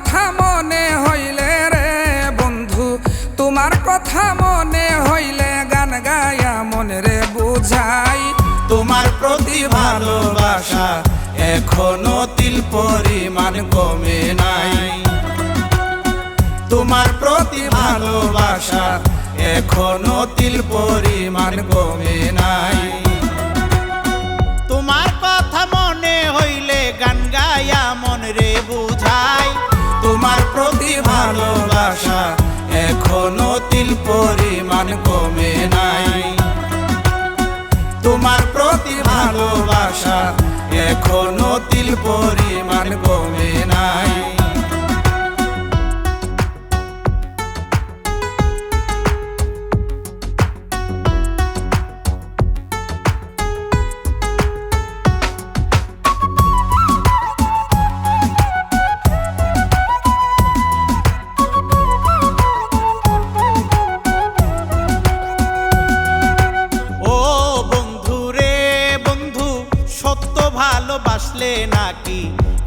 কথা মনে হইলে রে বন্ধু, তোমার কথা মনে হইলে গান গায়া মনে রে বুঝাই। তোমার প্রতি ভালোবাসা এখনও তিল পরিমাণ কমে নাই। তোমার প্রতি ভালোবাসা এখনও তিল পরিমাণ কমে নাই। ভালোবাসা এখনও তিল পরিমাণ কমে নাই। তোমার প্রতি ভালোবাসা এখনও তিল পরিমাণ কমে নাই।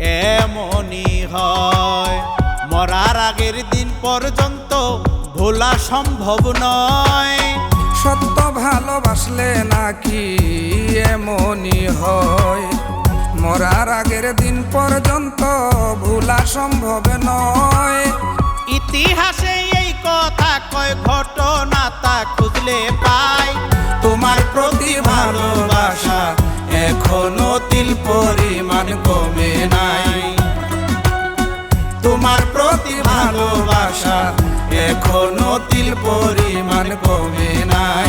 এমনই হয়। মরার আগের দিন পর্যন্ত ভোলা সম্ভব নয়। সত্য ভালোবাসলে নাকি এমনই হয়? মরার আগের দিন পর্যন্ত ভোলা সম্ভব নয়। ইতিহাসে এই কথা কয় ঘটনা তা খুঁজলে পাই। তোমার প্রতি ভালোবাসা এখনও তিল পরিমাণ কমে এখনও তিল পরিমাণ কমে নাই।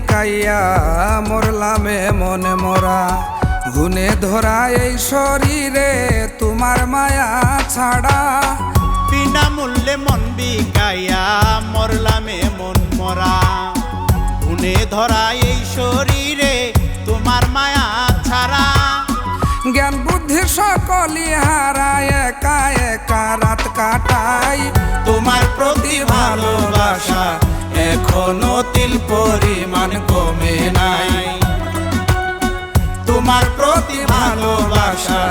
বিকাইয়া মরলামে মনে মরা। গুনে ধরা এই শরীরে তোমার মায়া ছাড়া। বিনামূল্যে মন বিকাইয়া মরলামে মন মরা। গুনে ধরা এই শরীরে তোমার মায়া ছাড়া। জ্ঞান বুদ্ধি সকলই হারায় একা একা রাত কাটাই। তোমার প্রতি ভালোবাসা এখনও তিল পরিমাণ কমে নাই। তোমার প্রতি ভালোবাসা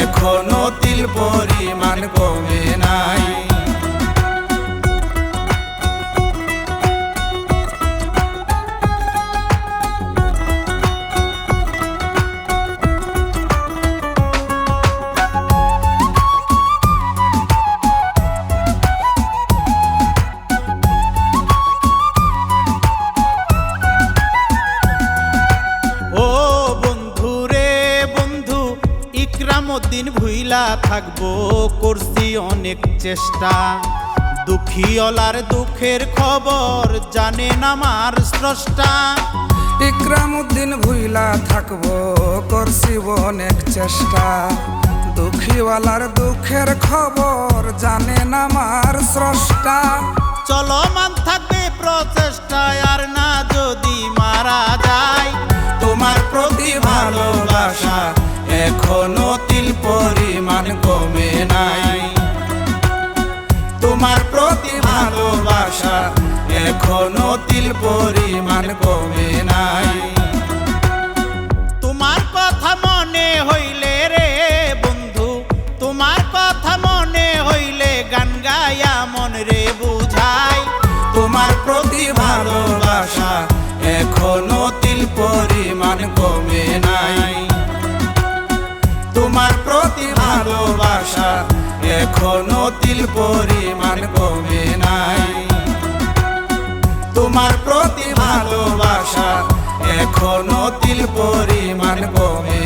এখনও তিল পরিমাণ কমে নাই। ভুইলা থাকব করছি অনেক চেষ্টা। দুঃখীওলার দুঃখের খবর জানেন আমার স্রষ্টা। ইকরামুদ্দিন ভুইলা থাকব করছি অনেক চেষ্টা। দুঃখীওয়ালার দুঃখের খবর জানেন আমার স্রষ্টা। চলমান থাকবে প্রচেষ্টায় আর না যদি মারা যায়। তোমার প্রতি ভালোবাসা এখনও এখনও তিল পরিমাণ কমে নাই। তোমার কথা মনে হইলে রে বন্ধু তোমার কথা মনে হইলে গান গায়া মন রে বুঝাই। তোমার প্রতি ভালোবাসা এখনও তিল পরিমাণ কমে নাই। তোমার প্রতি ভালোবাসা এখনও তিল পরিমাণ প্রতি ভালোবাসা এখনও তিল পরিমাণ কমে